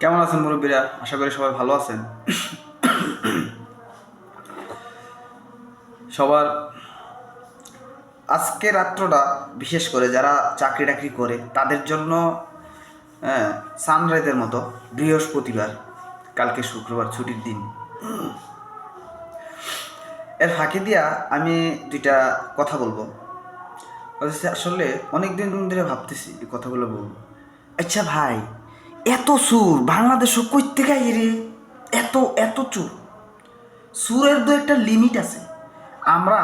কেমন আছেন মুরব্বীরা? আশা করি সবাই ভালো আছেন। সবার আজকে রাত্রটা বিশেষ করে যারা চাকরি টাকরি করে, তাদের জন্য সানরাইজের মতো বৃহস্পতিবার, কালকে শুক্রবার ছুটির দিন। এর ফাঁকি দিয়া আমি দুইটা কথা বলব। আসলে অনেক দিন ধরে ভাবতেছি এই কথাগুলো বলব। আচ্ছা ভাই এত সুর বাংলাদেশও কই থেকে রে? এত এত চুর। সুরের তো একটা লিমিট আছে। আমরা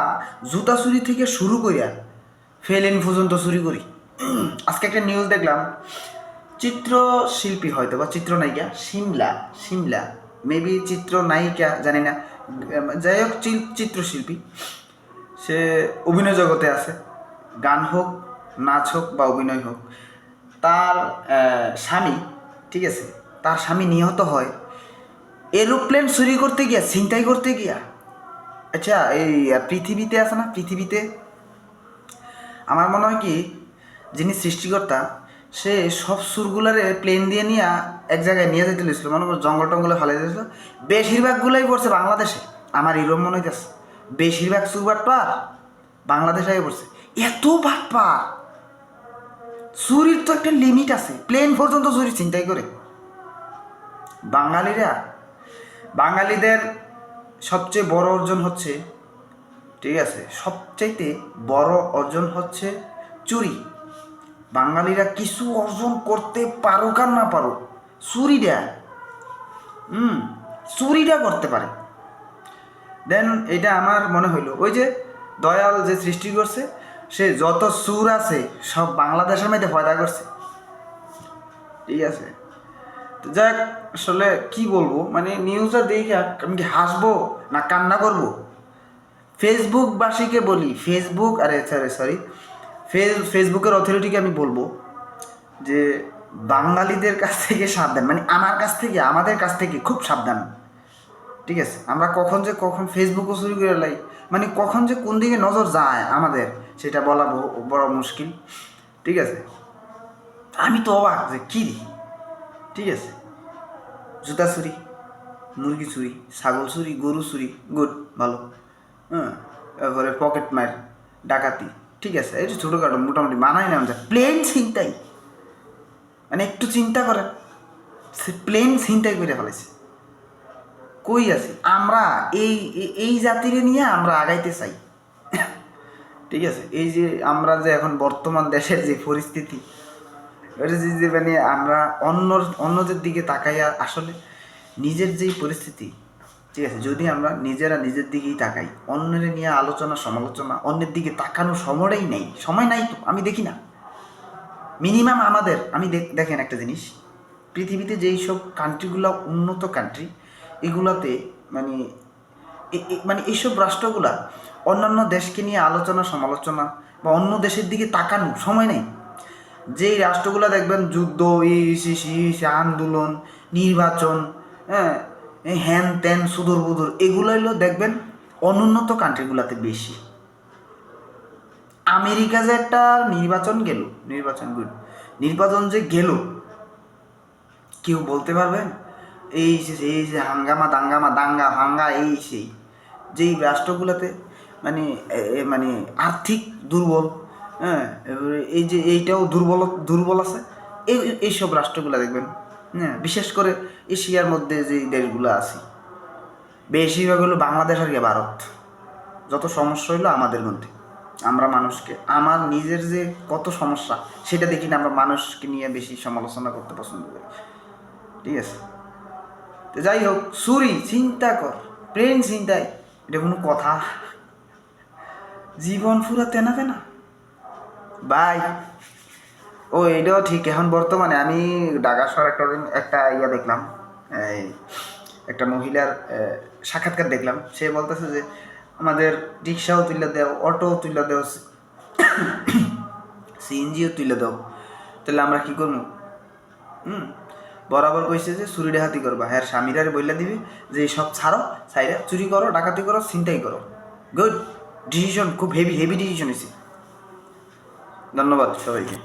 জুতা চুরি থেকে শুরু করিয়া ফেলেন পর্যন্ত চুরি করি। আজকে একটা নিউজ দেখলাম। চিত্রশিল্পী হয়তো বা চিত্রনায়িকা, সিমলা সিমলা মেবি চিত্রনায়িকা, জানি না। যাই হোক চিত্রশিল্পী। সে অভিনয় জগতে আছে। গান হোক, নাচ হোক বা অভিনয় হোক। তার স্বামী ঠিক আছে, তার স্বামী নিহত হয়। এরোপ্লেন চুরি করতে গিয়া, ছিনতাই করতে গিয়া আচ্ছা এই পৃথিবীতে আছে না? পৃথিবীতে? আমার মনে হয় কি, যিনি সৃষ্টিকর্তা, সে সব সুরগুলারে প্লেন দিয়ে নিয়ে এক জায়গায় নিয়ে যেতে লইছিল। মনে করো, জঙ্গল টঙ্গলে ফেলে দিয়েছিল বেশিরভাগগুলোই পড়ছে বাংলাদেশে। আমার এরম মনে হইতেছে, বেশিরভাগ সুর বাটপার বাংলাদেশে পড়ছে। এত বাটপার! চুরির তো একটা লিমিট আছে। প্লেন পর্যন্ত চুরি চিন্তাই করে। বাঙালিরা, বাঙালিদের সবচেয়ে বড় অর্জন হচ্ছে, ঠিক আছে, সবচাইতে বড় অর্জন হচ্ছে চুরি। বাঙালিরা কিছু অর্জন করতে পারো আর না পারো চুরিটা হুম চুরিটা করতে পারে। দেন এটা আমার মনে হইল, ওই যে দয়াল যে সৃষ্টি করছে সে যত সুর আছে, সব বাংলাদেশের মধ্যে পয়দা করছে। ঠিক আছে? তো যাক, আসলে কি বলব? মানে নিউজটা দেখে আমি কি হাসবো না কান্না করব? ফেসবুকবাসীকে বলি ফেসবুক আরে সরি সরি ফেসবুকের অথরিটিকে আমি বলব যে, বাঙালিদের কাছ থেকে সাবধান। মানে আমার কাছ থেকে, আমাদের কাছ থেকে খুব সাবধান। ঠিক আছে? আমরা কখন যে কখন ফেসবুকও শুরু করে লাই মানে কখন যে কোন দিকে নজর যায় আমাদের। সেটা বলা বড় মুশকিল। ঠিক আছে? আমি তো অবাক যে কী ঠিক আছে? জুতা চুরি, মুরগি চুরি, ছাগল চুরি, গরু চুরি, গুড, ভালো। হ্যাঁ? তারপরে পকেট মার ডাকাতি। ঠিক আছে? এই যে ছোটোখাটো, মোটামুটি মানাই নাম যায় প্লেন ছিনতাই। মানে একটু চিন্তা করে সে প্লেন ছিনতাই করে ফেলেছে। কই আছি? আমরা এই- এই জাতিরে নিয়ে আমরা আগাইতে চাই। ঠিক আছে? এই যে আমরা যে এখন বর্তমান দেশের যে পরিস্থিতি, এটা যে মানে আমরা অন্য, অন্যদের দিকে তাকাইয়া আসলে নিজের যেই পরিস্থিতি, ঠিক আছে? যদি আমরা নিজেরা নিজের দিকেই তাকাই, অন্যের নিয়ে আলোচনা, সমালোচনা, অন্যের দিকে তাকানোর সময়টাই নেই। সময় নাই তো, আমি দেখি না। মিনিমাম আমাদের, আমি দেখ- দেখেন একটা জিনিস, পৃথিবীতে যেই সব কান্ট্রিগুলো উন্নত কান্ট্রি এগুলাতে মানে মানে এইসব রাষ্ট্রগুলা অন্যান্য দেশকে নিয়ে আলোচনা, সমালোচনা বা অন্য দেশের দিকে তাকানো সময় নেই। যেই রাষ্ট্রগুলো দেখবেন যুদ্ধ এই সে সে- সে আন্দোলন, নির্বাচন হ্যাঁ হ্যান ত্যান, সুদূর বুদুর এগুলো হলো দেখবেন অনুন্নত কান্ট্রিগুলোতে বেশি। আমেরিকা যে একটা নির্বাচন গেল, নির্বাচন গুড নির্বাচন যে গেল, কেউ বলতে পারবেন এই যে এই যে হাঙ্গামা, দাঙ্গামা, দাঙ্গা হাঙ্গা এই সেই। যেই রাষ্ট্রগুলোতে মানে মানে আর্থিক দুর্বল হ্যাঁ এই যে এইটাও দুর্বল দুর্বল আছে, এই এইসব রাষ্ট্রগুলো দেখবেন হ্যাঁ বিশেষ করে এশিয়ার মধ্যে যে দেশগুলো আছে, বেশিরভাগ হলো বাংলাদেশ আর কি ভারত। যত সমস্যা হইল আমাদের মধ্যে। আমরা মানুষকে, আমার নিজের যে কত সমস্যা, সেটা দেখি না, আমরা মানুষকে নিয়ে বেশি সমালোচনা করতে পছন্দ করি। ঠিক আছে? তো যাই হোক, সুরি, চিন্তা কর প্লেন চিন্তায় এটা কোনো কথা। জীবন পুরা তেনা তেনা বাই। ও, এটাও ঠিক। এখন বর্তমানে আমি ঢাকা শহর একটা একটা ইয়া দেখলাম। এই একটা মহিলার সাক্ষাৎকার দেখলাম। সে বলতেছে যে, আমাদের রিক্সাও তুলে দেও, অটোও তুলে দেও সিএনজিও তুলে দাও। তাহলে আমরা কি করব? হুম। বরাবর কইছে যে, চুরি ডাকাতি করবা। হ্যাঁ স্বামীরারে বইলা দিবি যে সব ছাড়ো সাইরা চুরি করো, ডাকাতি করো চিন্তাই করো। গুড ডিসিশন খুব হেভি হেভি ডিসিশন হয়েছে ধন্যবাদ সবাইকে।